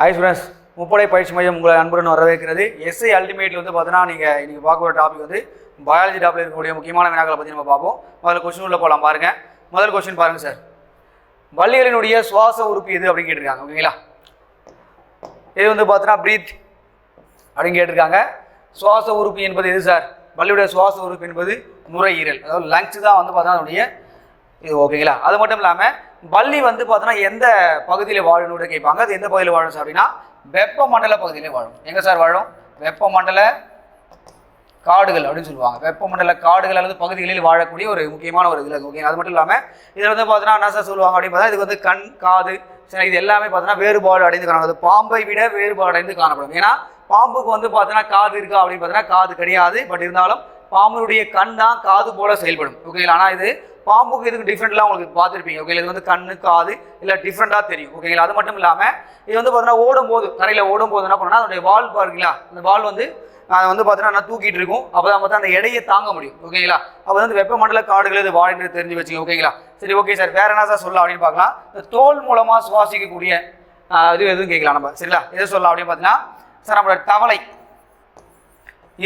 Hi students முப்படை பயிற்சி மையம் உங்களை அன்புடன் வரவேற்கிறது. எஸ்ஐ அல்டிமேட்ல வந்து பார்த்தீங்கன்னா நீங்கள் இன்றைக்கி பார்க்குற டாபிக் வந்து பயாலஜி டாப்பில் இருக்கக்கூடிய முக்கியமான வினாக்களை பற்றி நம்ம பார்ப்போம். முதல்ல கொஸ்டின் உள்ள போகலாம் பாருங்க. முதல் கொஸ்டின் பாருங்க சார் வள்ளிகளினுடைய சுவாச உறுப்பு எது அப்படின்னு கேட்டிருக்காங்க ஓகேங்களா இது வந்து பார்த்தீங்கன்னா பிரீத் அப்படின்னு கேட்டிருக்காங்க. சுவாச உறுப்பு என்பது எது சார் பள்ளியுடைய சுவாச உறுப்பு என்பது நுரையீரல் அதாவது லங்ஸ் தான் வந்து பார்த்தீங்கன்னா அதனுடைய இது ஓகேங்களா அது மட்டும் இல்லாமல் பள்ளி வந்து பார்த்தோன்னா எந்த பகுதியில் வாழணும்னு கேட்பாங்க. அது எந்த பகுதியில் வாழும் சார் அப்படின்னா வெப்பமண்டல பகுதியிலே வாழும். எங்கே சார் வாழும்? வெப்பமண்டல காடுகள் அப்படின்னு சொல்லுவாங்க. வெப்பமண்டல காடுகள் அல்லது பகுதிகளில் வாழக்கூடிய ஒரு முக்கியமான ஒரு இதில் ஓகே அது மட்டும் இல்லாமல் இதில் வந்து பார்த்தோன்னா என்ன சார் சொல்லுவாங்க அப்படின்னு பார்த்தா இதுக்கு வந்து கண் காது சரி இது எல்லாமே பார்த்தோன்னா வேறுபாடு அடைந்து காணப்படும். அது பாம்பை விட வேறுபாடு அடைந்து காணப்படும். ஏன்னா பாம்புக்கு வந்து பார்த்தோன்னா காது இருக்கா அப்படின்னு பார்த்தீங்கன்னா காது கிடையாது. பட் இருந்தாலும் பாம்புடைய கண் தான் காது போல செயல்படும். ஓகேங்களா ஆனால் இது பாம்புக்கு இதுக்கு டிஃப்ரெண்ட்லாம் உங்களுக்கு பார்த்துருப்பீங்க. ஓகே இது வந்து கண்ணு காது இல்லை டிஃப்ரெண்ட்டாக தெரியும். ஓகேங்களா அது மட்டும் இல்லாமல் இது வந்து பார்த்தீங்கன்னா ஓடும்போது தரையில் ஓடும்போது என்ன பண்ணா அதனுடைய வால் பாருங்களா அந்த வால் வந்து அதை வந்து பார்த்தீங்கன்னா தூக்கிட்டு இருக்கும். அப்போ தான் பார்த்தா அந்த எடையை தாங்க முடியும். ஓகேங்களா அப்போ வந்து வெப்பமண்டல காடுகள் இது வாழ்ந்து தெரிஞ்சு வச்சுங்க ஓகேங்களா சரி ஓகே சார் வேற என்ன சார் சொல்லலாம் அப்படின்னு பார்க்கலாம். இந்த தோல் மூலமாக சுவாசிக்கக்கூடிய இது எதுவும் கேட்கலாம் நம்ம. சரிங்களா? எது சொல்லலாம் அப்படின்னு பார்த்தீங்கன்னா சார் நம்மளோட தவளை.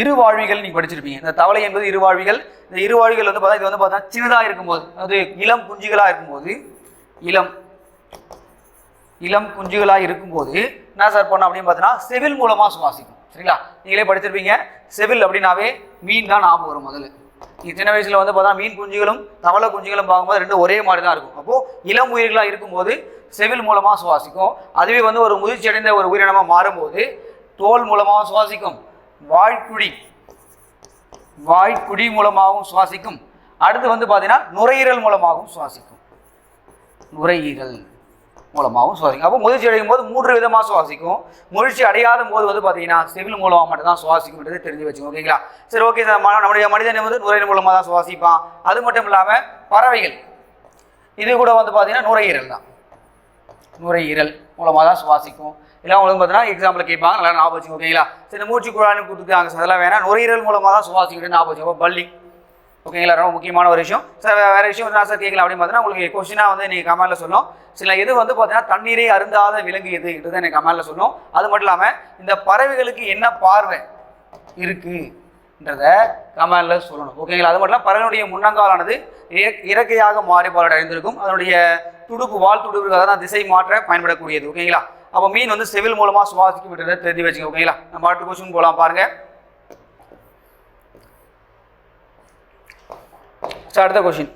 இருவாழ்விகள் நீங்க படிச்சிருப்பீங்க. இந்த தவளை என்பது இருவாழ்விகள் இந்த இருவாழ்விகள் வந்து பார்த்தா இது வந்து பார்த்தா சின்னதாக இருக்கும்போது அது இளம் குஞ்சுகளாக இருக்கும்போது இளம் இளம் குஞ்சுகளாக இருக்கும்போது என்ன சார் பண்ணோம் அப்படின்னு பார்த்தீங்கன்னா செவில் மூலமாக சுவாசிக்கும். சரிங்களா? நீங்களே படிச்சிருப்பீங்க. செவில் அப்படின்னாவே மீன் தான் ஞாபகம் வரும் முதல்ல. நீங்கள் சின்ன வயசில் வந்து பார்த்தா மீன் குஞ்சுகளும் தவளை குஞ்சுகளும் பார்க்கும்போது ரெண்டும் ஒரே மாதிரி தான் இருக்கும். அப்போது இளம் உயிர்களாக இருக்கும்போது செவில் மூலமாக சுவாசிக்கும். அதுவே வந்து ஒரு முதிர்ச்சி அடைந்த ஒரு உயிரினமாக மாறும்போது தோல் மூலமாக சுவாசிக்கும். வாய்க்குழி வாய்க்குழி மூலமாகவும் சுவாசிக்கும். அடுத்து வந்து பார்த்தீங்கன்னா நுரையீரல் மூலமாகவும் சுவாசிக்கும். நுரையீரல் மூலமாகவும் சுவாசிக்கும். அப்போ முதிர்ச்சி அடையும் போது மூன்று விதமாக சுவாசிக்கும். முயற்சி அடையாத போது வந்து பார்த்தீங்கன்னா செவில் மூலமாக மட்டும்தான் சுவாசிக்கும்ன்றதை சுவாசிக்கும்ன்றது தெரிஞ்சு வச்சுக்கோங்க ஓகேங்களா சரி ஓகே சார் நம்முடைய மனிதன் வந்து நுரையீரல் மூலமாக தான் சுவாசிப்பான். அது மட்டும் இல்லாமல் பறவைகள். இது கூட வந்து பார்த்தீங்கன்னா நுரையீரல் தான். நுரையீரல் மூலமாக தான் சுவாசிக்கும். இல்லை உங்களுக்கு பார்த்தீங்கன்னா எக்ஸாம்பிள் கேட்பாங்க. நல்லா ஞாபகம் வச்சுக்கோங்க ஓகேங்களா சரி மூச்சு குழாய்னு கொடுத்துருக்காங்க சார் அதெல்லாம் வேணாம். நுரையீரல் மூலமாக தான் சுவாசிக்கணும் ஞாபகம் வச்சுக்கோ பள்ளி ஓகேங்களா ரொம்ப முக்கியமான ஒரு விஷயம். சார் வேறு விஷயம் என்ன சார் கேட்கலாம் அப்படின்னு பார்த்தீங்கன்னா உங்களுக்கு கொஸ்டினாக வந்து நீங்கள் கமெண்ட்டில் சொல்லும் சில இது வந்து பார்த்தீங்கன்னா தண்ணீரை அருந்தாத விலங்கு எதுன்றது எனக்கு கமெண்ட்டில் சொல்லும் அது மட்டும் இல்லாமல் இந்த பறவைகளுக்கு என்ன பார்வை இருக்குன்றத கமெண்ட்ல சொல்லணும். ஓகேங்களா அது மட்டும் இல்லாமல் பறவையுடைய முன்னங்காலானது இறக்கையாக மாறுபாடு அடைந்திருக்கும். அதனுடைய துடுப்பு வால் துடுப்புகள் தான் திசை மாற்ற பயன்படக்கூடியது. ஓகேங்களா அப்போ மீன் வந்து செவில் மூலமாக சுவாசிக்க விட்டுறதை தெரிஞ்சு வச்சுங்க ஓகேங்களா நம்ம அடுத்த கொஸ்டின் போகலாம் பாருங்க. சரி, அடுத்த கொஸ்டின்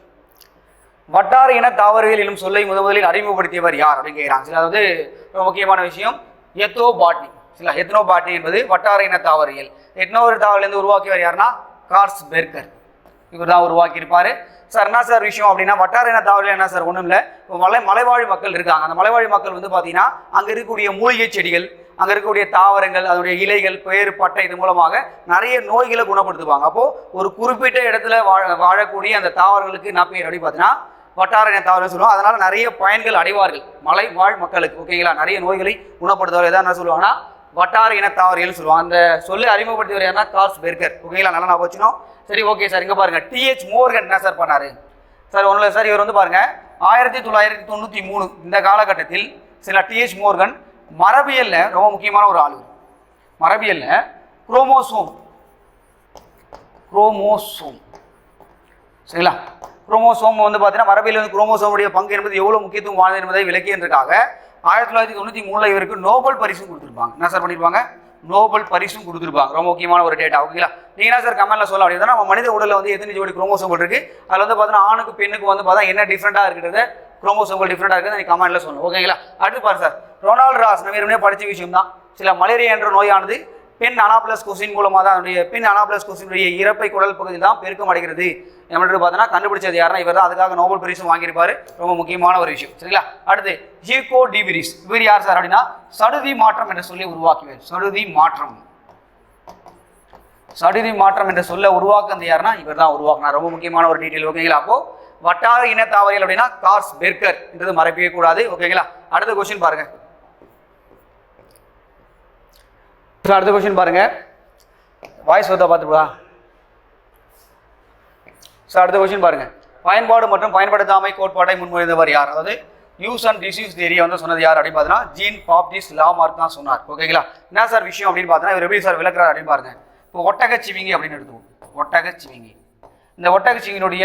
வட்டார இன தாவரவியல் எனும் சொல்லை முத முதலில் அறிமுகப்படுத்தியவர் யார் அப்படின்னு கேட்குறாங்க சரி அதாவது ரொம்ப முக்கியமான விஷயம் எத்தோ பாட்னி சில எத்னோ பாட்னி என்பது வட்டார இன தாவரவியல். எத்னோ ஒரு தாவரிலிருந்து உருவாக்கியவர் யாருன்னா? கார்ஸ் பெர்கர் இவர் தான் உருவாக்கியிருப்பார். சார் என்ன சார் விஷயம் அப்படின்னா வட்டார இன தாவரவியல் என்ன சார்? ஒன்றும் இல்லை. இப்போ மலை மலைவாழ் மக்கள் இருக்காங்க. அந்த மலைவாழ் மக்கள் வந்து பார்த்தீங்கன்னா அங்கே இருக்கக்கூடிய மூலிகை செடிகள் அங்கே இருக்கக்கூடிய தாவரங்கள் அதனுடைய இலைகள் பேர் பட்டை இது மூலமாக நிறைய நோய்களை குணப்படுத்துவாங்க. அப்போது ஒரு குறிப்பிட்ட இடத்துல வாழ வாழக்கூடிய அந்த தாவரங்களுக்கு என்ன பேர் அப்படின்னு பார்த்தீங்கன்னா வட்டார இன தாவரம் சொல்லுவோம் அதனால் நிறைய பயன்கள் அடைவார்கள். மலை வாழ் மக்களுக்கு ஓகேங்களா? நிறைய நோய்களை குணப்படுத்துவார்கள். எதாவது என்ன சொல்லுவாங்கன்னா வட்டார இன தாவரியல் சொல்லுவாங்க. அந்த சொல்லி அறிமுகப்படுத்தியவர் யாருன்னா கார்ஸ் பெர்கர் ஓகேங்களா நல்லா நான் வச்சுனோம் சரி ஓகே சார் இங்கே பாருங்கள் டிஹெச் மோர்கன் என்ன சார் பண்ணாரு? சார் ஒன்றும் இல்லை சார் இவர் வந்து பாருங்கள் ஆயிரத்தி தொள்ளாயிரத்தி தொண்ணூற்றி மூணு இந்த காலகட்டத்தில் சில டிஹெச் மோர்கன் மரபியலில் ரொம்ப முக்கியமான ஒரு ஆளு. மரபியலில் குரோமோசோம். குரோமோசோம். சரிங்களா? குரோமோசோம் வந்து பார்த்தீங்கன்னா மரபியல் வந்து குரோமோசோமுடைய பங்கு என்பது எவ்வளோ முக்கியத்துவம் வாய்ந்தது என்பதை விளக்கியதற்காக ஆயிரத்தி தொள்ளாயிரத்தி தொண்ணூற்றி மூணில் இவருக்கு நோபல் பரிசும் கொடுத்துருப்பாங்க. என்ன சார் பண்ணியிருப்பாங்க நோபல் பரிசும் கொடுத்துருப்பாங்க. ரொம்ப முக்கியமான ஒரு டேட்டா ஓகேங்களா நீங்கள் என்ன சார் கமெண்ட்ல சொல்ல அப்படின்னா நம்ம மனித உடலில் வந்து எத்தனை ஜோடி குரோமோசோம்கள் இருக்கு? அதில் வந்து பார்த்தீங்கன்னா ஆணுக்கு பெண்ணுக்கு வந்து பார்த்தா என்ன டிஃப்ரெண்ட்டாக இருக்கிறது குரோமோசோம்கள் டிஃப்ரெண்ட்டாக இருக்குது நீங்கள் கமெண்ட்ல சொல்லணும் ஓகேங்களா அடுத்து பாருங்க சார் ரொனால்டு ராஸ் நம்ம ஏற்கனவே படிச்ச விஷயம் தான் சில மலேரியா என்ற நோயானது பெண் அனாப்ளஸ் கொசின் மூலமாக தான் அதனுடைய பெண் அனாப்ளஸ் கொசினுடைய இறப்பை குடல் பகுதி தான் பெருக்கம் அடைகிறது. நம்மளுக்கு பார்த்தோன்னா கண்டுபிடிச்சது யாருன்னா இவர் தான் அதுக்காக நோபல் பரிசும் வாங்கியிருப்பாரு. ரொம்ப முக்கியமான ஒரு விஷயம். சரிங்களா? அடுத்து ஹீகோ டிவிரிஸ் இவர் யார் சார் அப்படின்னா சடுதி மாற்றம் என்ற சொல்லி உருவாக்குவார் சடுதி மாற்றம். சடுதி மாற்றம் என்ற சொல்ல உருவாக்குறது யாருன்னா இவர் தான் உருவாக்குனார். ரொம்ப முக்கியமான ஒரு டீட்டெயில் ஓகேங்களா? அப்போ வட்டார இன தாவரியல் அப்படின்னா கார்ஸ் பெர்கர் என்றது மறக்கவே கூடாது. ஓகேங்களா? அடுத்த கொஸ்டின் பாருங்க. ஸோ அடுத்த கொஷின் பாருங்க. வாய்ஸ் வருதா பார்த்துப்பா ஸோ அடுத்த கொஷின் பாருங்க. பயன்பாடு மற்றும் பயன்படுத்தாமை கோட்பாட்டை முன்மொழிந்தவர் யார்? அதாவது யூஸ் அண்ட் டிசீஸ் தேரியை வந்து சொன்னது யார் அப்படின்னு பார்த்தீங்கன்னா ஜீன் பாப்டிஸ் லா மார்க் தான் சொன்னார். ஓகேங்களா என்ன சார் விஷயம் அப்படின்னு பார்த்தீங்கன்னா இவர் எப்படி சார் விளக்குறாரு அப்படின்னு பாருங்க. இப்போ ஒட்டகச்சிவிங்கி அப்படின்னு எடுத்துக்கோம் ஒட்டகச்சிவிங்கி இந்த ஒட்டகச்சிங்கினுடைய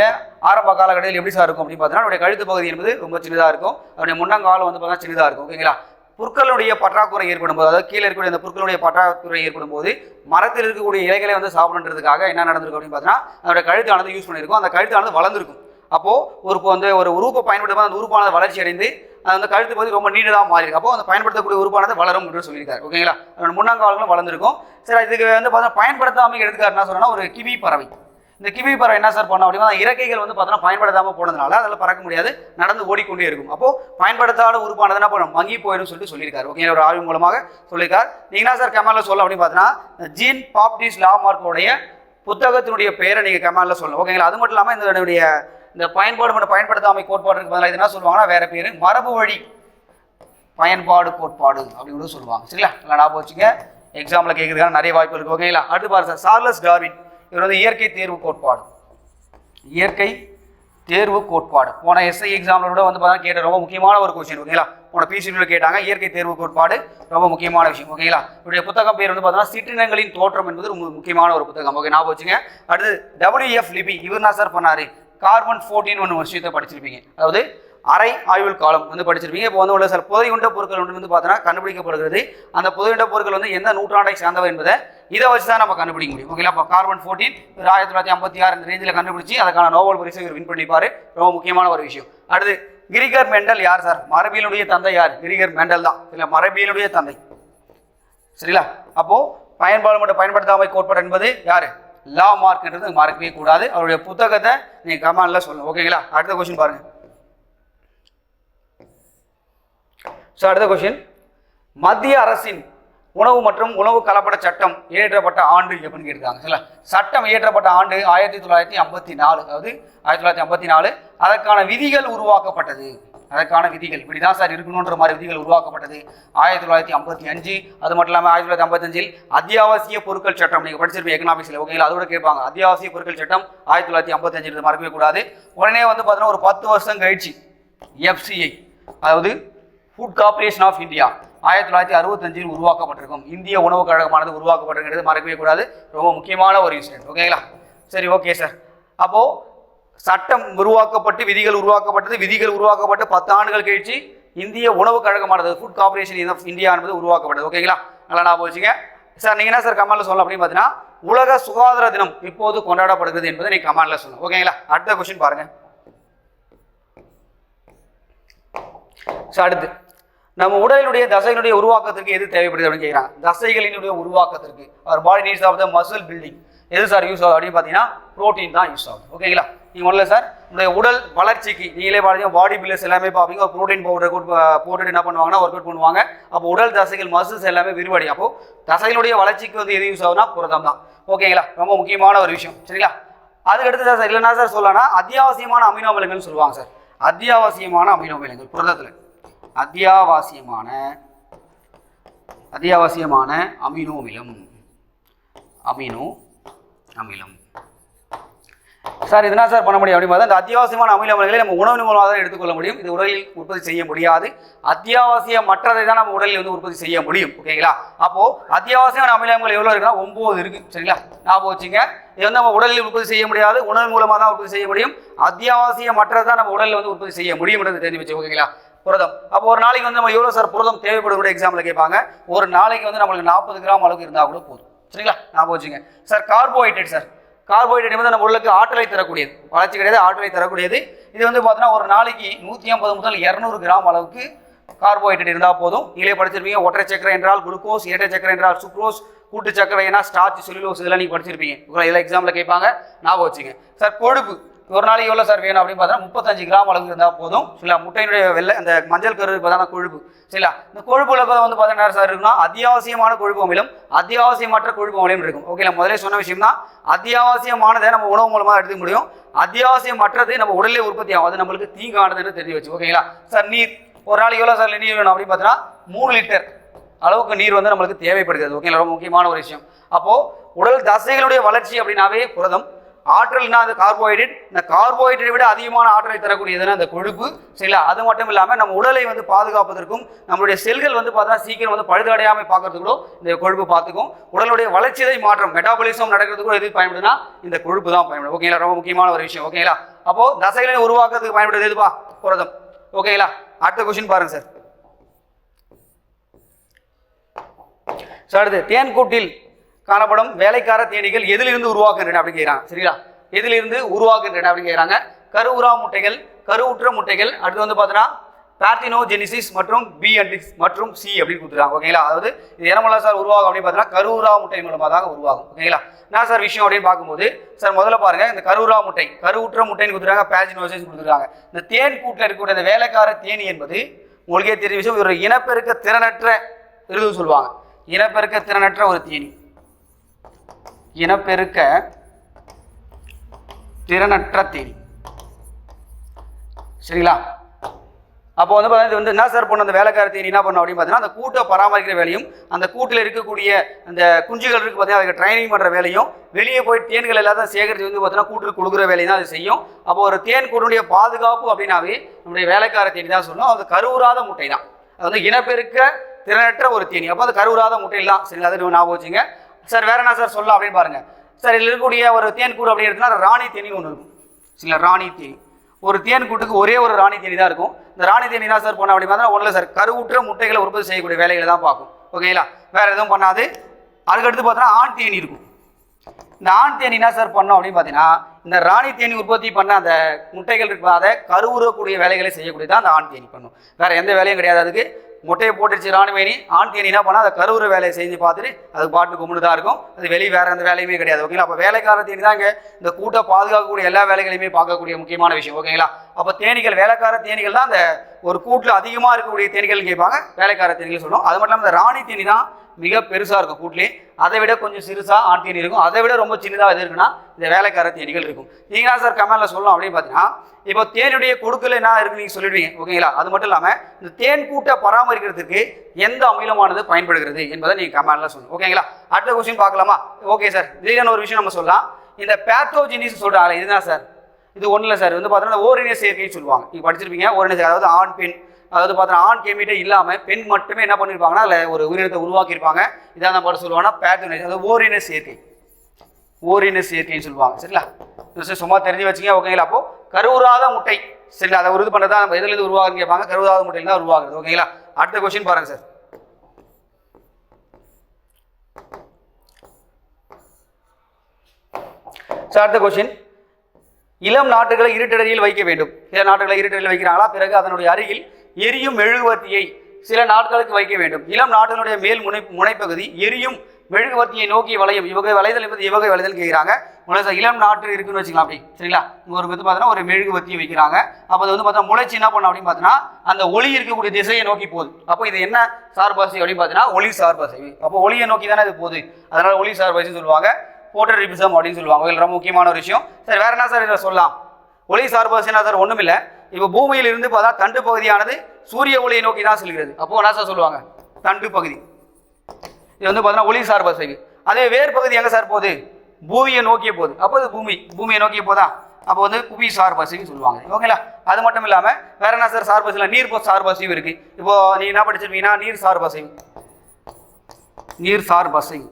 ஆரம்ப காலகட்டத்தில் எப்படி சார் இருக்கும் அப்படின்னு பார்த்தீங்கன்னா அவருடைய கழுத்து பகுதி என்பது ரொம்ப சின்னதாக இருக்கும். அவருடைய முன்னங்காலம் வந்து பார்த்தீங்கன்னா சின்னதாக இருக்கும். ஓகேங்களா புற்களுடைய பற்றாக்குறை ஏற்படும் போது அதாவது கீழே இருக்கக்கூடிய அந்த புற்களுடைய பற்றாக்குறை ஏற்படும் போது மரத்தில் இருக்கக்கூடிய இலைகளை வந்து சாப்பிடுன்றதுக்காக என்ன நடந்திருக்கும் அப்படின்னு பார்த்தீங்கன்னா அதோட கழுத்தானது யூஸ் பண்ணியிருக்கும். அந்த கழுத்தானது வளர்ந்துருக்கும். அப்போது ஒரு இப்போ வந்து ஒரு உறுப்பை பயன்படுத்தும் போது அந்த உறுப்பானது வளர்ச்சி அடைந்து அது வந்து கழுத்து பகுதி ரொம்ப நீண்டதாக மாறி இருக்கு அப்போ அந்த பயன்படுத்தக்கூடிய உறுப்பானது வளரும் அப்படின்னு சொல்லியிருக்காரு. ஓகேங்களா? அதோட வளர்ந்துருக்கும். சரி இதுக்கு வந்து பார்த்தீங்கன்னா பயன்படுத்தாமல் எடுத்துக்காரு என்ன ஒரு கிவி பறவை. இந்த கிவி பறவை என்ன சார் பண்ணோம் அப்படின்னா இறக்கைகள் வந்து பார்த்தோன்னா பயன்படுத்தாமல் போனதுனால அதில் பறக்க முடியாது நடந்து ஓடிக்கொண்டே இருக்கும். அப்போ பயன்படுத்தாத உறுப்பானது என்ன பண்ணும்? மங்கி போயிடும் சொல்லிட்டு சொல்லியிருக்காரு. ஓகே ஒரு ஆய்வு மூலமாக சொல்லியிருக்கார். நீங்கள் என்ன சார் கமெண்டில் சொல்ல அப்படின்னு பார்த்தீங்கன்னா ஜீன் பாப்டிஸ் லா மார்க்கோடைய புத்தகத்தினுடைய பெயரை நீங்கள் கமெண்டில் சொல்லணும். ஓகேங்களா? அது மட்டும் இல்லாமல் இதனுடைய இந்த பயன்பாடு மற்றும் பயன்படுத்தாமை கோட்பாடு பதிலாக இது என்ன சொல்லுவாங்கன்னா வேறு பேர் மரபு வழி. பயன்பாடு கோட்பாடு அப்படின்னு சொல்லுவாங்க. சரிங்களா? நல்லா ஞாபகம் வச்சுங்க. எக்ஸாமில் கேட்குறதுக்கான நிறைய வாய்ப்பு இருக்குது ஓகேங்களா? அடுத்து பாருங்க சார். சார்லஸ் டார்வின் இவர் வந்து இயற்கை தேர்வு கோட்பாடு. இயற்கை தேர்வு கோட்பாடு. போன எஸ்ஐ எக்ஸாமில் கூட வந்து பார்த்தா கேட்ட ரொம்ப முக்கியமான ஒரு கொஸ்டின் ஓகேங்களா போன பிசிபியில் கேட்டாங்க இயற்கை தேர்வு கோட்பாடு ரொம்ப முக்கியமான விஷயம் ஓகேங்களா இவருடைய புத்தகம் பேர் வந்து பார்த்தீங்கன்னா சிற்றினங்களின் தோற்றம் என்பது ரொம்ப முக்கியமான ஒரு புத்தகம் ஓகே நான் வச்சுங்க. அடுத்து டபிள்யூஎஃப் லிபி இவர் என்ன சார் பண்ணாரு? கார்பன் ஃபோர்டீன் ஒன்று விஷயத்தை படிச்சிருப்பீங்க. அதாவது அரை ஆயுள் காலம் வந்து படிச்சிருப்பீங்க. இப்போ வந்து உள்ள சில புதையுண்ட பொருட்கள் ஒன்று வந்து பார்த்தீங்கன்னா கண்டுபிடிக்கப்படுகிறது. அந்த புதையுண்ட பொருட்கள் வந்து எந்த நூற்றாண்டை சார்ந்தவை என்பதை இதை வச்சு தான் நம்ம கண்டுபிடிக்க முடியும். ஓகேங்களா? இப்போ கார்பன் ஃபோர்டீன் ஒரு ஆயிரத்தி தொள்ளாயிரத்தி ஐம்பத்தி ஆறு இந்த ரேஞ்சில் கண்டுபிடிச்சி அதுக்கான நோபல் பரிசு இவர் வின் பண்ணிப்பாரு. ரொம்ப முக்கியமான ஒரு விஷயம். அடுத்து கிரிகர் மெண்டல் யார் சார்? மரபியலுடைய தந்தை யார்? கிரிகர் மெண்டல் தான். இல்லை மரபியலுடைய தந்தை. சரிங்களா? அப்போது பயன்பாடு மட்டும் பயன்படுத்தாமை கோட்பாடு என்பது யார்? லா மார்க்ன்றது மறக்கவே கூடாது. அவருடைய புத்தகத்தை நீங்கள் கமான்ல சொல்லணும் ஓகேங்களா? அடுத்த கொஸ்டின் பாருங்க. ஸோ அடுத்த கொஷின் மத்திய அரசின் உணவு மற்றும் உணவு கலப்பட சட்டம் இயற்றப்பட்ட ஆண்டு எப்படின்னு கேட்டிருக்காங்க. சரிங்களா? சட்டம் இயற்றப்பட்ட ஆண்டு ஆயிரத்தி தொள்ளாயிரத்தி ஐம்பத்தி நாலு அதாவது ஆயிரத்தி தொள்ளாயிரத்தி ஐம்பத்தி நாலு அதற்கான விதிகள் உருவாக்கப்பட்டது. அதற்கான விதிகள். இப்படி தான் சார் இருக்கணுன்ற மாதிரி விதிகள் உருவாக்கப்பட்டது. ஆயிரத்தி தொள்ளாயிரத்தி ஐம்பத்தி அஞ்சு அது மட்டும் இல்லாமல் ஆயிரத்தி தொள்ளாயிரத்தி ஐம்பத்தஞ்சில் அத்தியாவசிய பொருட்கள் சட்டம். நீங்கள் படிச்சிருப்பீங்க எக்கனாமிக்ஸில் ஓகேங்களா அதோட கேட்பாங்க. அத்தியாவசிய பொருட்கள் சட்டம் ஆயிரத்தி தொள்ளாயிரத்தி ஐம்பத்தஞ்சு மறக்கவே கூடாது. உடனே வந்து பார்த்தீங்கன்னா ஒரு பத்து வருஷம் கழிச்சு எஃப்சிஐ அதாவது ஃபுட் கார்பரேஷன் ஆஃப் இந்தியா ஆயிரத்தி தொள்ளாயிரத்தி அறுபத்தஞ்சில் உருவாக்கப்பட்டிருக்கும். இந்திய உணவு கழகமானது உருவாக்கப்பட்டிருக்கிறது மறக்கவே கூடாது. ரொம்ப முக்கியமான ஒரு இன்சிடென்ட் ஓகேங்களா சரி ஓகே சார் அப்போது சட்டம் உருவாக்கப்பட்டு விதிகள் உருவாக்கப்பட்டது விதிகள் உருவாக்கப்பட்டு பத்து ஆண்டுகள் கழிச்சு இந்திய உணவு கழகமானது ஃபுட் கார்பரேஷன் ஆஃப் இந்தியா என்பது உருவாக்கப்பட்டது. ஓகேங்களா நல்லா ஞாபகம் வச்சுங்க. சார் நீங்கள் என்ன சார் கமாலில் சொல்லலாம் அப்படின்னு பார்த்தீங்கன்னா உலக சுகாதார தினம் இப்போது கொண்டாடப்படுகிறது என்பதை நீங்கள் கமாலில் சொல்லணும். ஓகேங்களா அடுத்த கொஸ்டின் பாருங்கள் ஸோ அடுத்து. நம்ம உடலினுடைய தசையினுடைய உருவாக்கத்திற்கு எது தேவைப்படுது அப்படின்னு கேட்குறாங்க தசைகளினுடைய உருவாக்கத்திற்கு. அவர் body needs of the muscle building எது சார் யூஸ் ஆகுது அப்படின்னு பார்த்தீங்கன்னா ப்ரோட்டீன் தான் யூஸ் ஆகுது. ஓகேங்களா நீங்கள் முதல்ல சார் இந்த உடல் வளர்ச்சிக்கு நீங்களே பார்த்தீங்க பாடி பில்லர்ஸ் எல்லாமே பார்ப்பீங்க ஒரு ப்ரோட்டீன் பவுடர் போட்டுட்டு என்ன பண்ணுவாங்கன்னா ஒர்க் அவுட் பண்ணுவாங்க. அப்போ உடல் தசைகள் மசில்ஸ் எல்லாமே விரிவடை அப்போ தசையினுடைய வளர்ச்சிக்கு வந்து எது யூஸ் ஆகுதுன்னா புரதம் தான். ஓகேங்களா ரொம்ப முக்கியமான ஒரு விஷயம். சரிங்களா? அதுக்கடுத்து சார் இல்லைன்னா சார் சொல்லலாம்னா அத்தியாவசியமான அமினோ அமிலங்கள்னு சொல்லுவாங்க சார் அத்தியாவசியமான அமினோ அமிலங்கள் புரதத்தில். அத்தியாவசியமான அத்தியாவசியமான அமினோ அமிலம். அமினோ அமிலம். சார் இதனால் சார் பண்ண முடியும்? அப்படின்னு இந்த அத்தியாவசியமான அமில அமிலங்களை நம்ம உணவு மூலமாக தான் எடுத்துக்கொள்ள முடியும். இது உடலில் உற்பத்தி செய்ய முடியாது. அத்தியாவசியம் மற்றதை தான் நம்ம உடலில் வந்து உற்பத்தி செய்ய முடியும். ஓகேங்களா? அப்போ அத்தியாவசியமான அமிலங்கள் எவ்வளோ இருக்குன்னா ஒன்பது இருக்கு. சரிங்களா? ஞாபகம் வச்சுங்க இது வந்து நம்ம உடலில் உற்பத்தி செய்ய முடியாது. உணவு மூலமாக தான் உற்பத்தி செய்ய முடியும். அத்தியாவசியம் மற்றதை தான் நம்ம உடலில் வந்து உற்பத்தி செய்ய முடியும்ன்றது தெரிஞ்சு வச்சு ஓகேங்களா? புரதம். அப்போ ஒரு நாளைக்கு வந்து நம்ம எவ்வளோ சார் புரதம் தேவைப்படும் கூட எக்ஸாமில் கேட்பாங்க? ஒரு நாளைக்கு வந்து நம்மளுக்கு நாற்பது கிராம் அளவுக்கு இருந்தால் கூட போதும். சரிங்களா? ஞாபகம் வச்சுங்க. சார் கார்போஹைட்ரேட் சார் கார்போஹைட்ரேட் வந்து நம்ம உடலுக்கு ஆற்றலை தரக்கூடியது. வளர்ச்சி கிடையாது ஆற்றலை தரக்கூடியது. இது வந்து பார்த்தீங்கன்னா ஒரு நாளைக்கு நூற்றி ஐம்பது முதல் இரநூறு கிராம் அளவுக்கு கார்போஹைட்ரேட் இருந்தால் போதும். நீங்களே படிச்சிருப்பீங்க. ஒற்றை சக்கரை என்றால் குளுக்கோஸ் இரட்டை சக்கரை என்றால் சுக்ரோஸ் கூட்டு சக்கரை ஏன்னா ஸ்டார்ச் செல்லுலோஸ் இதெல்லாம் நீங்கள் படிச்சிருப்பீங்க. இதெல்லாம் எக்ஸாமில் கேட்பாங்க. ஞாபகம் வச்சுங்க. சார் கொழுப்பு. ஒரு நாளைக்கு எவ்வளோ சார் வேணும் அப்படின்னு பார்த்தா முப்பத்தஞ்சு கிராம் அளவுக்கு இருந்தால் போதும். சரிங்களா? முட்டையினுடைய வெள்ளை அந்த மஞ்சள் கரு பார்த்தா கொழுப்பு. சரிங்களா? இந்த கொழுப்புல வந்து பார்த்தீங்கன்னா சார் இருக்குன்னா அத்தியாவசியமான கொழுப்பு அமிலம் அத்தியாவசியமற்ற கொழுப்பு அமிலம் இருக்கும். ஓகேங்களா முதலே சொன்ன விஷயம் தான் அத்தியாவசியமானதை நம்ம உணவு மூலமாக எடுத்துக்க முடியும். அத்தியாவசியமற்றது நம்ம உடலே உற்பத்தி ஆகும். அது நம்மளுக்கு தீங்கானதுன்னு தெரிஞ்சு வச்சு ஓகேங்களா சார் நீர் ஒரு நாளைக்கு எவ்வளோ சார் நீர் வேணும் அப்படின்னு பார்த்தீங்கன்னா மூணு லிட்டர் அளவுக்கு நீர் வந்து நம்மளுக்கு தேவைப்படுகிறது. ஓகேங்களா ரொம்ப முக்கியமான ஒரு விஷயம். அப்போது உடல் தசைகளுடைய வளர்ச்சி அப்படின்னாவே புரதம் ஆற்றல்னா அது கார்போஹைட்ரேட் இந்த கார்போஹைட்ரேட் விட அதிகமான ஆற்றலை தரக்கூடியதுன்னா அந்த கொழுப்பு சரிங்களா? அது மட்டும் இல்லாமல் நம்ம உடலை வந்து பாதுகாப்பதற்கும் நம்மளுடைய செல்கள் வந்து பார்த்தா சீக்கிரம் வந்து பழுதடையாமல் பார்க்கறதுக்கூட இந்த கொழுப்பு பார்த்துக்கும். உடலுடைய வளர்ச்சிதை மாற்றம் மெட்டாபாலிசம் நடக்கிறது கூட எது பயன்படுதுன்னா இந்த கொழுப்பு தான் பயன்படும். ஓகேங்களா? ரொம்ப முக்கியமான ஒரு விஷயம். ஓகேங்களா? அப்போ தசைகளை உருவாக்குறதுக்கு பயன்படுது எதுப்பா? புரதம். ஓகேங்களா? அடுத்த கொஸ்டின் பாருங்க சார் சார் அடுத்து தேன்கூட்டில் காணப்படும் வேலைக்கார தேனீகள் எதிலிருந்து உருவாக்குகின்றன அப்படின்னு கேட்குறாங்க சரிங்களா? எதிலிருந்து உருவாக்குகின்றன அப்படின்னு கேட்குறாங்க கருவுரா முட்டைகள் கருவுற்ற முட்டைகள் அடுத்து வந்து பார்த்தீங்கன்னா பார்த்தினோஜெனிசிஸ் மற்றும் பி அண்ட் மற்றும் சி அப்படின்னு கொடுத்துருக்காங்க. ஓகேங்களா? அதாவது இது எரமலா சார் உருவாகும் அப்படின்னு பார்த்தீங்கன்னா கருவுரா முட்டை மூலமாக தான் உருவாகும். ஓகேங்களா? என்ன சார் விஷயம் அப்படின்னு பார்க்கும்போது சார் முதல்ல பாருங்க இந்த கருவுரா முட்டை கருவுற்ற முட்டைன்னு கொடுத்துருக்காங்க பேஜினோசிஸ் கொடுத்துருக்காங்க. இந்த தேன் கூட்டில் இருக்கக்கூடிய இந்த வேலைக்கார தேனி என்பது உங்களுக்கே தெரியும் விஷயம் ஒரு இனப்பெருக்க திறனற்ற விருது சொல்லுவாங்க. இனப்பெருக்க திறனற்ற ஒரு தேனி. இனப்பெருக்க திறனற்ற தேனி. சரிங்களா? அப்போ வந்து பார்த்தீங்கன்னா இது வந்து என்ன சார் பண்ண அந்த வேலைக்கார தீனி என்ன பண்ணும் அப்படின்னு பார்த்தீங்கன்னா அந்த கூட்டை பராமரிக்கிற வேலையும் அந்த கூட்டில் இருக்கக்கூடிய அந்த குஞ்சுகள் இருக்கு பார்த்தீங்கன்னா அதுக்கு ட்ரைனிங் பண்ணுற வேலையும் வெளியே போய் தேன்கள் எல்லாத்தையும் சேகரித்து வந்து பார்த்தீங்கன்னா கூட்டில் கொடுக்குற வேலையும் தான் அது செய்யும். அப்போ ஒரு தேன் கூட்டுடைய பாதுகாப்பு அப்படின்னாவே நம்முடைய வேலைக்கார தேனி தான் சொல்லணும். அது கருவுறாத முட்டை தான் அது வந்து இனப்பெருக்க திறனற்ற ஒரு தேனி. அப்போ அது கருவுறாத முட்டையில் தான் சரிங்களா? அதை ஞாபகம் வச்சுங்க சார் வேற என்ன சார் சொல்லலாம் அப்படின்னு பாருங்க. சார் இதில் இருக்கக்கூடிய ஒரு தேன் கூடு அப்படின்னு எடுத்தா ராணி தேனி ஒன்று இருக்கும். சரிங்களா? ராணி தேனி. ஒரு தேன் கூட்டுக்கு ஒரே ஒரு ராணி தேனி தான் இருக்கும். இந்த ராணி தேனி தான் சார் பண்ண அப்படின்னு பார்த்தா ஒன்றில் சார். கருவுற்ற முட்டைகளை உற்பத்தி செய்யக்கூடிய வேலைகளை தான் பார்க்கும். ஓகேங்களா? வேற எதுவும் பண்ணாது. அதுக்கடுத்து பார்த்தோன்னா ஆண் தேனி இருக்கும். இந்த ஆண் தேனி என்ன சார் பண்ணோம் அப்படின்னு பார்த்தீங்கன்னா இந்த ராணி தேனி உற்பத்தி பண்ண அந்த முட்டைகள் இருக்கு அதை கருவுறக்கூடிய வேலைகளை செய்யக்கூடியது தான் அந்த ஆண் தேனி பண்ணும். வேற எந்த வேலையும் கிடையாது அதுக்கு. முட்டையை போட்டுச்சு ராணி ஆண் தேனி என்ன பண்ணால் அதை கருவுற வேலையை செஞ்சு பார்த்துட்டு அது பாட்டு கும்பிட்டு தான் இருக்கும். அது வெளியே வேறு எந்த வேலையுமே கிடையாது ஓகேங்களா அப்போ வேலைக்கார தேனி தான் இங்கே இந்த கூட்டை பாதுகாக்கக்கூடிய எல்லா வேலைகளையுமே பார்க்கக்கூடிய முக்கியமான விஷயம் ஓகேங்களா அப்போ தேனிகள் வேலைக்கார தேனிகள் தான் அந்த ஒரு கூட்டில் அதிகமாக இருக்கக்கூடிய தேனிகள்னு கேட்பாங்க வேலைக்கார தேனிகள் சொல்லுவோம். அது மட்டும் இல்லாமல் இந்த ராணி தேனி தான் மிக பெருசாக இருக்கும் கூட்டிலே அதை விட கொஞ்சம் சிறுசாக ஆண் தேனி இருக்கும். அதை விட ரொம்ப சின்னதாக எது இருக்குன்னா இந்த வேலைக்கார தேனிகள் இருக்கும். நீங்கள் தான் சார் கமெண்ட்ல சொல்லலாம் அப்படின்னு பார்த்தீங்கன்னா இப்போ தேனுடைய கொடுக்கல என்ன இருக்குன்னு நீங்கள் சொல்லிடுவீங்க ஓகேங்களா? அது மட்டும் இல்லாமல் இந்த தேன் கூட்டை பராமரிக்கிறதுக்கு எந்த அமிலமானது பயன்படுகிறது என்பதை நீங்கள் கமெண்டில் சொல்லணும் ஓகேங்களா? அடுத்த கொஸ்டின் பார்க்கலாமா? Okay sir. திடீர்னு ஒரு விஷயம் நம்ம சொல்லலாம். இந்த பேத்தோஜினிஸ் ஆளை இதுதான் சார். இது ஒன்றும் இல்லை சார் வந்து பார்த்தீங்கன்னா ஓரின சேர்க்கைன்னு சொல்லுவாங்க. நீங்கள் படிச்சிருப்பீங்க. ஓரின சேர்க்கை அதாவது ஆண் பெண். அதாவது பார்த்தீங்கன்னா ஆண் கேமிட்டே இல்லாமல் பெண் மட்டுமே என்ன பண்ணியிருப்பாங்கன்னா அதில் ஒரு உயிரினத்தை உருவாக்கியிருப்பாங்க. இதான் நம்ம சொல்லுவாங்கன்னா பேத்தோஜினிஸ் அதாவது ஓரின சேர்க்கை ஓரின சேர்க்கைன்னு சொல்லுவாங்க சரிங்களா? சரி, சும்மா தெரிஞ்சு வச்சுங்க ஓகேங்களா அப்போ கருவுறாத முட்டை சரிங்களா? அதை உறுதி பண்ணுறதா நம்ம எதுலேருந்து உருவாகுன்னு கேட்பாங்க கருவுறாத முட்டையில் தான் உருவாகுது ஓகேங்களா அடுத்த கொஸ்டின் பாருங்க சார் சார் அடுத்த கொஸ்டின் இளம் நாட்டுகளை இருட்டடையில் வைக்க வேண்டும். சில நாட்டுகளை இருட்டடையில் வைக்கிறாங்களா? பிறகு அதனுடைய அருகில் எரியும் மெழுகுவர்த்தியை சில நாட்களுக்கு வைக்க வேண்டும். இளம் நாட்டினுடைய மேல் முனை முனைப்பகுதி எரியும் மெழுகுவர்த்தியை நோக்கி வளையும். இவகை வளைதல் என்பது இவகை வளைதல் கேட்குறாங்க முதல்ல இளம் நாட்டு இருக்குன்னு வச்சுக்கலாம் அப்படி. சரிங்களா? ஒரு வந்து பார்த்தோன்னா ஒரு மெழுகுவர்த்தியை வைக்கிறாங்க. அப்போ அது வந்து பார்த்தா முளைச்சி என்ன பண்ணும் அப்படின்னு பார்த்தீங்கன்னா அந்த ஒளி இருக்கக்கூடிய திசையை நோக்கி போகுது. அப்போ இது என்ன சார்பாசி அப்படின்னு பார்த்தீங்கன்னா ஒளி சார்பாசி அப்போ ஒளியை நோக்கி தானே இது போகுது. அதனால ஒளி சார்பாசின்னு சொல்லுவாங்க. போட்டர் ரிபிசம் அப்படின்னு சொல்லுவாங்க. ரொம்ப முக்கியமான ஒரு விஷயம். சரி வேற என்ன சார் இதை சொல்லலாம்? ஒளி சார்பாசின்னா சார் ஒன்றும் இல்லை இப்போ பூமியில் இருந்து பார்த்தா தண்டு பகுதியானது சூரிய ஒளியை நோக்கி தான் செல்கிறது. அப்போ என்ன சார் சொல்லுவாங்க தண்டு பகுதி. இது வந்து பார்த்தீங்கன்னா ஒளி சார்பு அசைவு. அதே வேர் பகுதி எங்கே சார் போகுது? பூமியை நோக்கிய போகுது. அப்போ அது பூமி. பூமியை நோக்கிய போதா? அப்போ வந்து புவி சார்பு அசைவு சொல்லுவாங்க. ஓகேங்களா அது மட்டும் இல்லாமல் வேற என்ன சார் சார்பு அசைவு நீர் போ சார்பு அசைவு இருக்கு. இப்போ நீ என்ன படிச்சிருப்பீங்கன்னா நீர் சார்பு அசைவு. நீர் சார்பு அசைவு.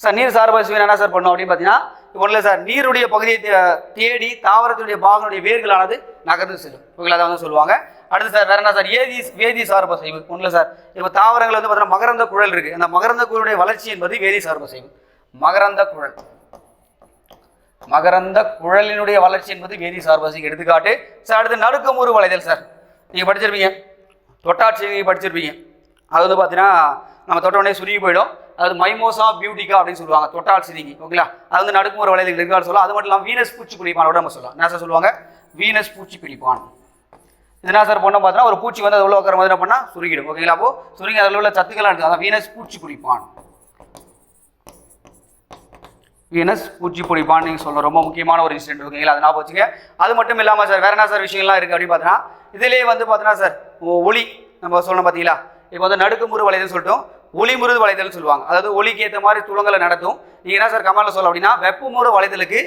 சார் நீர் சார்பு அசைவு என்ன சார் பண்ணும் அப்படின்னு பார்த்தீங்கன்னா ஒன்றில் சார். நீருடைய பகுதியை தே- தேடி தாவரத்தினுடைய பாகனுடைய வேர்களானது நகர்ந்து செல்லும். ஓகேங்களா அதை வந்து சொல்லுவாங்க. அடுத்து சார் வேற என்ன சார் ஏதி வேதி சார்ப அசைவு ஒன்றில் சார் இப்போ தாவரங்கள் வந்து பார்த்தீங்கன்னா மகரந்த குழல் இருக்கு. அந்த மகரந்த குழலுடைய வளர்ச்சி என்பது வேதி சார்ப அசைவு மகரந்த குழல். மகரந்த குழலினுடைய வளர்ச்சி என்பது வேதி சார்பு எடுத்துக்காட்டு சார் அடுத்து நடுக்கமுறு வளைதல் சார் நீங்கள் படிச்சிருப்பீங்க. தொட்டாட்சி நீங்கள் படிச்சிருப்பீங்க. அது வந்து பார்த்தீங்கன்னா நம்ம தொட்ட உடனே சுருங்கி போயிடும். அது மைமோசா பியூட்டிகா அப்படின்னு சொல்லுவாங்க. தொட்டால் சிரிங்கி ஓகேங்களா? அது வந்து நடுக்குமுறை வளையல் இருக்கான்னு சொல்லலாம். அது மட்டும் இல்லாமல் வீனஸ் பூச்சி பிடிப்பானோட நம்ம சொல்லலாம். என்ன சார் சொல்லுவாங்க? வீனஸ் பூச்சி பிடிப்பான். இது என்ன சார் பண்ணோம் பார்த்தோன்னா ஒரு பூச்சி வந்து அது உள்ள உட்கார மாதிரி என்ன பண்ணால் சுருங்கிடும் ஓகேங்களா அப்போ? சுருங்கி அதில் உள்ள சத்துக்கள்லாம் இருக்குது அதான் வீனஸ் பூச்சி பிடிப்பான். வீனஸ் பூச்சி பிடிப்பான்னு நீங்கள் சொல்ல ரொம்ப முக்கியமான ஒரு இன்சிடென்ட் ஓகேங்களா அதை நான் வச்சுங்க அது மட்டும் இல்லாமல் சார் வேற என்ன சார் விஷயங்கள்லாம் இருக்குது அப்படின்னு பார்த்தீங்கன்னா இதிலேயே வந்து பார்த்தீங்கன்னா சார் ஒளி. நம்ம சொல்லணும் பார்த்தீங்களா? இப்போ வந்து நடுக்குமுறு வளைதல் சொல்லிட்டோம். ஒளிமுறு வளைதல்னு சொல்லுவாங்க. அதாவது ஒளிக்கு ஏற்ற மாதிரி துளங்களை நடத்தும். நீங்கள் என்ன சார் கமலில் சொல்ல அப்படின்னா வெப்பமுறு வளைதலுக்கு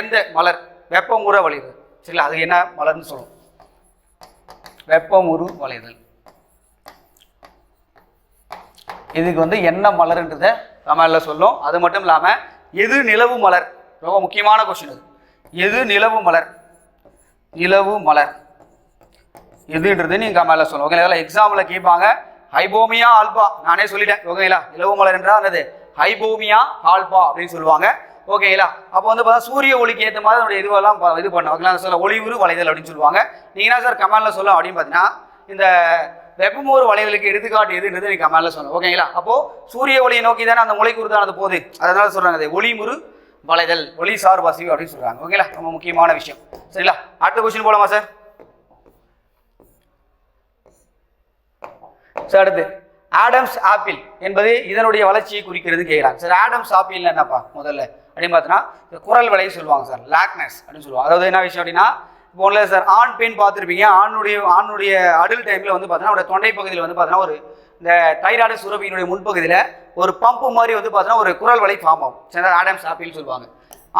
எந்த மலர் வெப்பமுற வளைதல். சரிங்களா அது என்ன மலர்னு சொல்லுவோம் வெப்பமுறு வளைதல். இதுக்கு வந்து என்ன மலர்ன்றத தமிழில் சொல்லும். அது மட்டும் இல்லாமல் எது நிலவு மலர்? ரொம்ப முக்கியமான கொஸ்டின் அது எது நிலவு மலர்? நிலவு மலர். எதுன்றது நீங்கள் கமெண்ட்ல சொல்லணும் ஓகேங்களா? இதெல்லாம் எக்ஸாமில் கேட்பாங்க. ஹைபோமியா ஆல்பா. நானே சொல்லிட்டேன். ஓகேங்களா? நிலவு மலர் என்றால் என்னது? ஹைபோமியா ஆல்பா அப்படின்னு சொல்லுவாங்க. ஓகேங்களா அப்போ வந்து பார்த்தா சூரிய ஒளிக்கு ஏற்ற மாதிரி அதனுடைய இதுவெல்லாம் இது பண்ணோம். ஓகேங்களா சொல்ல ஒளிவுறு வளைதல் அப்படின்னு சொல்லுவாங்க. நீங்கள் என்ன சார் கமெண்டில் சொல்லும் அப்படின்னு பார்த்தீங்கன்னா இந்த வெப்பமோர் வளைதலுக்கு எடுத்துக்காட்டு எதுன்றது நீங்கள் கமெண்ட்ல சொல்லணும். ஓகேங்களா அப்போது சூரிய ஒளியை நோக்கி தானே அந்த முளைக்கூறுதானே அது போகுது. அதனால சொல்கிறாங்க அது ஒளிமுறு வளைதல் ஒளி சார் வசிவு அப்படின்னு சொல்கிறாங்க ஓகேங்களா ரொம்ப முக்கியமான விஷயம். சரிங்களா? அடுத்த கொஸ்டின் போலாமா சார் சார் அடுத்து. ஆடம்ஸ் ஆப்பிள் என்பது இதனுடைய வளர்ச்சியை குறிக்கிறது கேட்குறாங்க. சார் ஆடம்ஸ் ஆப்பிள் என்னப்பா? முதல்ல. அப்படின்னு பார்த்தீங்கன்னா இந்த குரல் வலை சொல்லுவாங்க சார். லாக்னஸ் அப்படின்னு சொல்லுவாங்க. அதாவது என்ன விஷயம் அப்படின்னா இப்போ ஒன்றில் சார் ஆண் பெண் பார்த்துருப்பீங்க. ஆணுடைய ஆணுடைய அடல் டைமில் வந்து பார்த்தீங்கன்னா அவருடைய தொண்டை பகுதியில் வந்து பார்த்தீங்கன்னா ஒரு இந்த தைராய்டு சுரபியினுடைய முன்பகுதியில் ஒரு பம்பு மாதிரி வந்து பார்த்தீங்கன்னா ஒரு குரல் வலை ஃபார்ம் ஆகும். சரி ஆடம்ஸ் ஆப்பிள்னு சொல்லுவாங்க.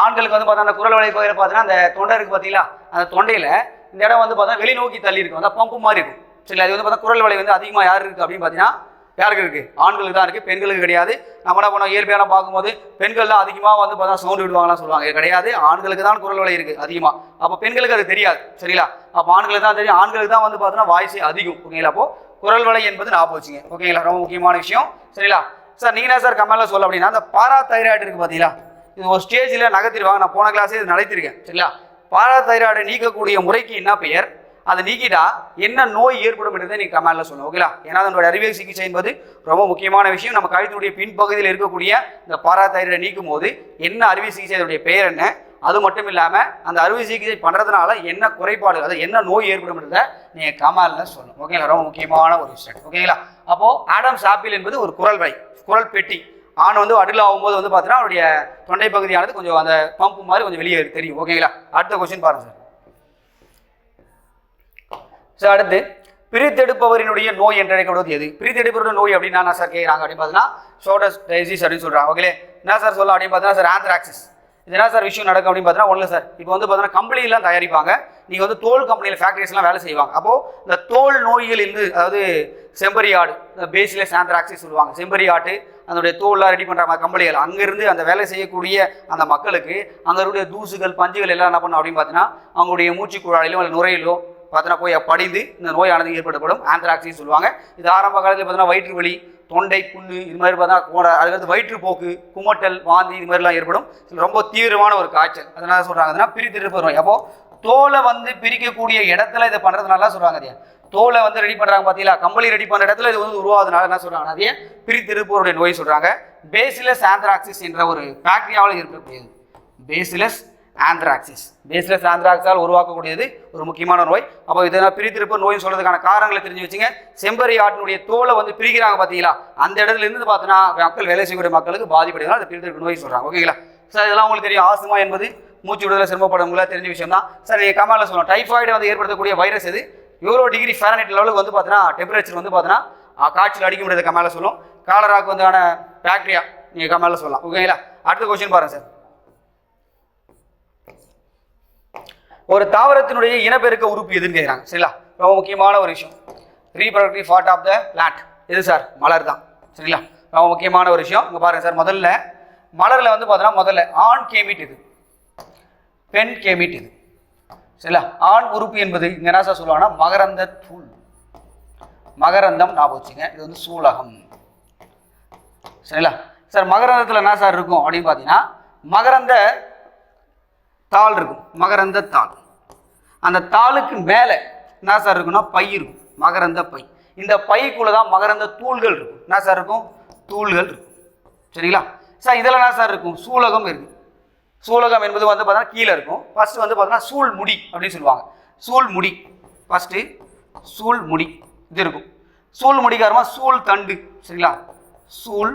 ஆண்களுக்கு வந்து பார்த்தா அந்த குரல் வலை பகுதியில் பார்த்தீங்கன்னா அந்த தொண்டை இருக்குது பார்த்தீங்களா? அந்த தொண்டையில் இந்த இடம் வந்து பார்த்தீங்கன்னா வெளிநோக்கி தள்ளி இருக்கும். அந்த பம்பு மாதிரி இருக்கும். சரி அது வந்து பார்த்தா குரல் வலை வந்து அதிகமாக யார் இருக்குது அப்படின்னு பார்த்தீங்கன்னா யாருக்கு இருக்குது ஆண்களுக்கு தான் இருக்குது பெண்களுக்கு கிடையாது. நம்ம என்ன பண்ணோம்? இயற்கையான பார்க்கும்போது பெண்கள் தான் அதிகமாக வந்து பார்த்தா சவுண்டு விடுவாங்கலாம் சொல்லுவாங்க. இது கிடையாது. ஆண்களுக்கு தான் குரல் வலை இருக்குது அதிகமாக அப்போ பெண்களுக்கு அது தெரியாது. சரிங்களா? அப்போ ஆண்களுக்கு தான் தெரியும். ஆண்களுக்கு தான் வந்து பார்த்தோன்னா வாய்ஸ் அதிகம். ஓகேங்களா? அப்போ குரல் வலை என்பது ஞாபகம் வச்சுங்க. ஓகேங்களா? ரொம்ப முக்கியமான விஷயம். சரிங்களா? சார் நீங்கள் என்ன சார் கமெண்ட்ல சொல்ல அப்படின்னா அந்த பாரா தைராய்டு இருக்குது பார்த்தீங்களா? இது ஒரு ஸ்டேஜில் நகர்த்திடுவாங்க. நான் போன கிளாஸே இது நடத்திருக்கேன் சரிங்களா? பாரா தைராய்டை நீக்கக்கூடிய முறைக்கு என்ன பெயர்? அதை நீக்கிட்டா என்ன நோய் ஏற்படும் என்றதை நீங்க கமெண்ட்ல சொல்லணும் ஓகேங்களா ஏன்னா அதனுடைய அறிவியல் சிகிச்சை என்பது ரொம்ப முக்கியமான விஷயம். நம்ம கழுத்தினுடைய பின்பகுதியில் இருக்கக்கூடிய இந்த பாரா நீக்கும் போது என்ன அறுவை சிகிச்சை அதனுடைய பெயர் என்ன? அது மட்டும் இல்லாமல் அந்த அறுவை சிகிச்சை பண்ணுறதுனால என்ன குறைபாடு அதாவது என்ன நோய் ஏற்படும்ன்றத நீங்கள் கமாலில் சொல்லணும் ஓகேங்களா ரொம்ப முக்கியமான ஒரு விஷயம் ஓகேங்களா அப்போது ஆடம் சாப்பிள் என்பது ஒரு குரல் வலை குரல் பெட்டி. ஆண் வந்து அடில் ஆகும்போது வந்து பார்த்தீங்கன்னா அவருடைய தொண்டை பகுதியானது கொஞ்சம் அந்த பம்பு மாதிரி கொஞ்சம் வெளியே தெரியும் ஓகேங்களா அடுத்த கொஸ்டின் பாருங்க சார் சார் அடுத்து பிரித்தெடுப்பவரினுடைய நோய் என்று அழைக்கப்படுவது எது? பிரித்தெடுப்பவருடைய நோய் அப்படின்னா என்ன சார் கேட்குறாங்க அப்படின்னு பார்த்தீங்கன்னா ஷோட்டஸ் டைசிஸ் அப்படின்னு சொல்கிறாங்க ஓகே என்ன சார் சொல்ல அப்படின்னு பார்த்தீங்கன்னா சார் ஆந்த்ராக்சிஸ் இது என்ன சார் விஷயம் நடக்கும் அப்படின்னு பார்த்தீங்கன்னா ஒன்றும் சார் இப்போ வந்து பார்த்தீங்கன்னா கம்பெனிலாம் தயாரிப்பாங்க. நீங்கள் வந்து தோல் கம்பெனியில் ஃபேக்ட்ரிஸ்லாம் வேலை செய்வாங்க. அப்போது இந்த தோல் நோய்கள் இருந்து அதாவது செம்பரி ஆடு இந்த பேசிலஸ் ஆந்த்ராக்சிஸ் சொல்லுவாங்க. செம்பரி ஆட்டு அதனுடைய தோல்லாம் ரெடி பண்ணுற மாதிரி கம்பெனிகள். அங்கேருந்து அந்த வேலை செய்யக்கூடிய அந்த மக்களுக்கு அங்கே இருக்கக்கூடிய தூசுகள் பஞ்சுகள் எல்லாம் என்ன பண்ணும் அப்படின்னு பார்த்தீங்கன்னா அவங்களுடைய மூச்சு குழாயிலும் அல்லது நுரையிலோ பார்த்தீங்கன்னா போய் படிந்து இந்த நோயானது ஏற்படுத்தப்படும். ஆந்த்ராக்சின்னு சொல்லுவாங்க. இது ஆரம்ப காலத்தில் பார்த்தீங்கன்னா வயிற்று வலி தொண்டை புண்ணு இது மாதிரி பார்த்தீங்கன்னா கோட அதுக்கடுத்து வயிற்றுப்போக்கு குமட்டல் வாந்தி இது மாதிரிலாம் ஏற்படும். ரொம்ப தீவிரமான ஒரு காய்ச்சல். அதனால சொல்கிறாங்கன்னா பிரித்திருப்பு நோய் அப்போ தோலை வந்து பிரிக்கக்கூடிய இடத்துல இதை பண்ணுறதுனால சொல்கிறாங்க அதே தோலை வந்து ரெடி பண்ணுறாங்க பார்த்தீங்களா? கம்பளி ரெடி பண்ணுற இடத்துல இது வந்து உருவாகுதுனால என்ன சொல்கிறாங்க அதையே? பிரித்திருப்போருடைய நோய் சொல்கிறாங்க பேசிலஸ் ஆந்த்ராக்சிஸ் என்ற ஒரு பாக்டீரியாவில் இருக்கக்கூடியது. பேசிலஸ் ஆந்த்ராக்சிஸ் பேஸ்லெஸ் ஆந்த்ராக்ஸால் உருவாக்கக்கூடியது ஒரு முக்கியமான நோய். அப்போ இதனால் பிரித்திருப்பு நோய்னு சொல்கிறதுக்கான காரணங்களை தெரிஞ்சு வச்சுங்க. செம்பரி ஆட்டினுடைய தோலை வந்து பிரிக்கிறாங்க பார்த்தீங்களா? அந்த இடத்துல இருந்து பார்த்தீங்கன்னா மக்கள் வேலை செய்யக்கூடிய மக்களுக்கு பாதிப்படைந்தால் அதை பிரித்திருப்பு நோய் சொல்கிறாங்க ஓகேங்களா சார் இதெல்லாம் உங்களுக்கு தெரியும். ஆஸ்துமா என்பது மூச்சு விடுதலை சிரமப்படுறவங்களா தெரிஞ்ச விஷயம் தான் சார் நீங்கள் கமாலில் சொல்லலாம் டைஃபாய்டை வந்து ஏற்படுத்தக்கூடிய வைரஸ் இது எவ்வளோ டிகிரி ஃபேரனைட் லெவலுக்கு வந்து பார்த்தீங்கன்னா டெம்பரேச்சர் வந்து பார்த்தீங்கன்னா காய்ச்சல் அடிக்க முடியாது கமால சொல்லும் காலராக்கு வந்தான பேக்டீரியா நீங்கள் கமால சொல்லலாம். ஓகேங்களா அடுத்த கொஸ்டின் பாருங்கள் சார். ஒரு தாவரத்தினுடைய இனப்பெருக்க உறுப்பு எதுன்னு கேட்குறாங்க சரிங்களா? ரொம்ப முக்கியமான ஒரு விஷயம். Reproductive part of the plant எது சார்? மலர் தான். சரிங்களா? ரொம்ப முக்கியமான ஒரு விஷயம். இங்கே பாருங்கள் சார் முதல்ல மலரில் வந்து பார்த்தோன்னா முதல்ல ஆண் கேமிட் இது பெண் கேமிட் இது சரிங்களா? ஆண் உறுப்பு என்பது இங்கே என்ன சார் சொல்லுவாங்கன்னா மகரந்த தூள். மகரந்தம் ஞாபகம் வச்சுங்க. இது வந்து சூலகம். சரிங்களா? சார் மகரந்தத்தில் என்ன சார் இருக்கும் அப்படின்னு பார்த்தீங்கன்னா மகரந்த தாள் இருக்கும் மகரந்த தாள். அந்த தாளுக்கு மேலே என்ன சார் இருக்குன்னா பை இருக்கும் மகரந்த பை. இந்த பைக்குள்ளே தான் மகரந்த தூள்கள் இருக்கும். என்ன சார் இருக்கும்? தூள்கள் இருக்கும். சரிங்களா? சார் இதில் என்ன சார் இருக்கும்? சூலகம் இருக்கும் சூலகம் என்பது வந்து பார்த்தீங்கன்னா கீழே இருக்கும். ஃபஸ்ட்டு வந்து பார்த்தீங்கன்னா சூழ் முடி அப்படின்னு சொல்லுவாங்க. சூழ் முடி. ஃபர்ஸ்ட்டு சூழ் முடி. இது இருக்கும். சூழ் முடிக்காரமாக சூழ் தண்டு. சரிங்களா? சூழ்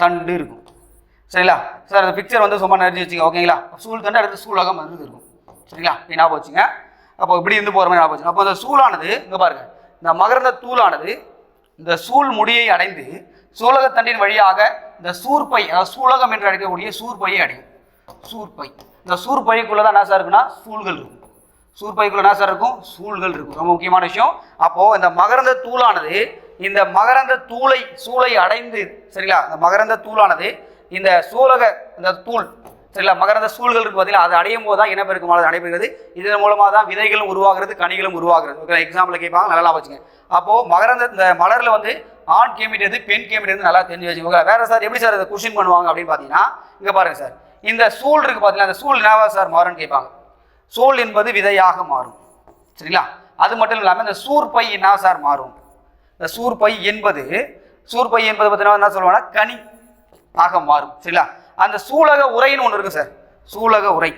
தண்டு இருக்கும். சரிங்களா? சார் அந்த பிக்சர் வந்து சும்மா நிறைய வச்சுங்க ஓகேங்களா? சூழ் தண்டு அடுத்து சூலகம் வந்து இருக்கும் சரிங்களா? நீ ஞாபகம் வச்சுங்க. அப்போ இப்படி இருந்து போகிற மாதிரி ஞாபகம் வச்சுங்க. அப்போ அந்த சூழானது இங்கே பாருங்க. இந்த மகரந்த தூளானது இந்த சூழ் முடியை அடைந்து சூலகத்தண்டின் வழியாக இந்த சூர்பை அதாவது சூலகம் என்று அழைக்கக்கூடிய சூர்பையை அடையும். சூர்பை. இந்த சூர்பைக்குள்ளே தான் என்ன சார் இருக்குன்னா? சூழ்கள் இருக்கும். சூர்பைக்குள்ள என்ன சார் இருக்கும்? சூழ்கள் இருக்கும். ரொம்ப முக்கியமான விஷயம். அப்போது இந்த மகரந்த தூளானது இந்த மகரந்த தூளை சூளை அடைந்து சரிங்களா? இந்த மகரந்த தூளானது இந்த சூலக இந்த தூள் சரிங்களா? மகரந்த சூழ்கள் இருக்கு பார்த்தீங்களா? அது அடையும் போது தான் இனப்பெருக்கமானது நடைபெறுகிறது. இதன் மூலமாக தான் விதைகளும் உருவாகிறது கனிகளும் உருவாகிறது. ஓகே எக்ஸாம்பிள் கேட்பாங்க நல்லா வச்சுங்க. அப்போது மகரந்த இந்த மலரில் வந்து ஆண் கேமிட் எது பெண் கேமிட் எது நல்லா தெரிஞ்சு வச்சுக்கோங்க வேற சார் எப்படி சார் இதை கொஷின் பண்ணுவாங்க அப்படின்னு பார்த்தீங்கன்னா இங்கே பாருங்கள் சார். இந்த சூழ் இருக்கு பார்த்தீங்கன்னா அந்த சூழ் என்னவா சார் மாறும்னு கேட்பாங்க. சூழ் என்பது விதையாக மாறும். சரிங்களா? அது மட்டும் இல்லாமல் இந்த சூர்பை என்ன சார் மாறும்? இந்த சூர்பை என்பது சூர்பை என்பது பார்த்தீங்கன்னா என்ன சொல்லுவாங்கன்னா கனி. ஆக மாறும் சரிங்களா? அந்த சூலக உரைன்னு ஒன்று இருக்கு சார். சூலக உரை.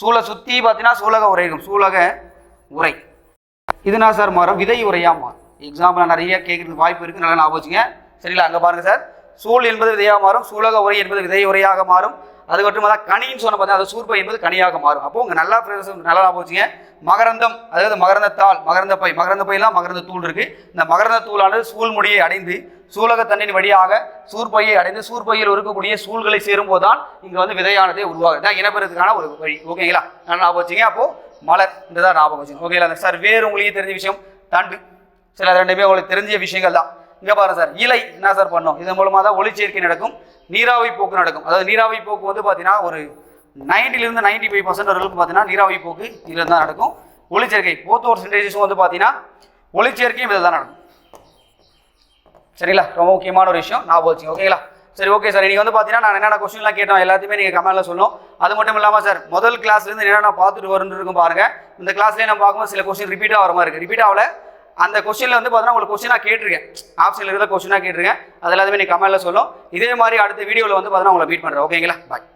சூளை சுற்றி பார்த்தீங்கன்னா சூலக உரை இருக்கும். சூலக உரை. இதுனா சார் மாறும். விதை உரையாக மாறும். எக்ஸாம்பிள் நிறைய கேட்குறதுக்கு வாய்ப்பு இருக்குது நல்லா ஞாபகம் வச்சுங்க சரிங்களா? அங்கே பாருங்கள் சார். சூழ் என்பது விதையாக மாறும். சூலக உரை என்பது விதை உரையாக மாறும். அது மட்டும் தான் கனின்னு சொன்ன பார்த்தா அது சூர்பை என்பது கனியாக மாறும். அப்போ உங்க நல்லா நல்லா ஞாபகம் வச்சுங்க. மகரந்தம் அதாவது மகரந்தத்தால் மகரந்த பை மகரந்த பையெல்லாம் மகரந்த தூள் இருக்கு. இந்த மகரந்த தூளானது சூழ்முடியை அடைந்து சூலக தண்ணின் வழியாக சூர்பையை அடைந்து சூர்பையில் இருக்கக்கூடிய சூழ்களை சேரும் போதுதான் இங்க வந்து விதையானதே உருவாகுது. தான் இனப்பெறதுக்கான ஒரு வழி. ஓகேங்களா நல்லா ஞாபகம் வச்சுங்க. அப்போ மலர் இதுதான் ஞாபகம் வச்சுங்க ஓகேங்களா சார் வேறு உங்களுக்கு தெரிஞ்ச விஷயம். தண்டு சில ரெண்டுமே உங்களுக்கு தெரிஞ்ச விஷயங்கள் தான் இங்கே பாருங்க சார் இலை என்ன சார் பண்ணும்? இதன் மூலமாக தான் ஒளிச்சேர்க்கை நடக்கும் நீராவி போக்கு நடக்கும். அதாவது நீராவி போக்கு வந்து பார்த்தீங்கன்னா ஒரு நைன்டிலிருந்து நைன்டி ஃபைவ் பர்சன்ட் வரைக்கும் பார்த்தீங்கன்னா நீராவி போக்கு இதில் தான் நடக்கும். ஒளிச்சேர்க்கை போத் ஒரு சின்டேஜஸும் வந்து பார்த்தீங்கன்னா ஒளிச்சேர்க்கையும் இதில் தான் நடக்கும். சரிங்களா? ரொம்ப முக்கியமான ஒரு விஷயம். நான் போச்சு ஓகேங்களா? சரி ஓகே சார். நீங்கள் வந்து பார்த்தீங்கன்னா நான் என்னென்ன கொஸ்டின்லாம் கேட்டோம் எல்லாத்தையுமே நீங்கள் கமெண்ட்டில் சொல்லணும். அது மட்டும் இல்லாமல் சார் முதல் கிளாஸ்லேருந்து என்னென்ன பார்த்துட்டு வரும்னு இருக்கும் பாருங்கள் இந்த கிளாஸ்லேயே நம்ம பார்க்கும்போது சில கொஸ்டின் ரிப்பீட்டாக வர மாதிரி இருக்குது ரிப்பீட் ஆகல. அந்த கொஸ்டினில் வந்து பார்த்தீங்கன்னா உங்களுக்கு கொஸ்டினாக கேட்டிருக்கேன். ஆப்ஷனில் இருக்கிற கொஸ்டினாக கேட்டிருக்கேன். அது எல்லாத்தையுமே நீ கமெண்ட்டில் சொல்லும் இதே மாதிரி அடுத்த வீடியோவில் வந்து பார்த்தீங்கன்னா உங்களை மீட் பண்ணுறேன் ஓகேங்களா பாய்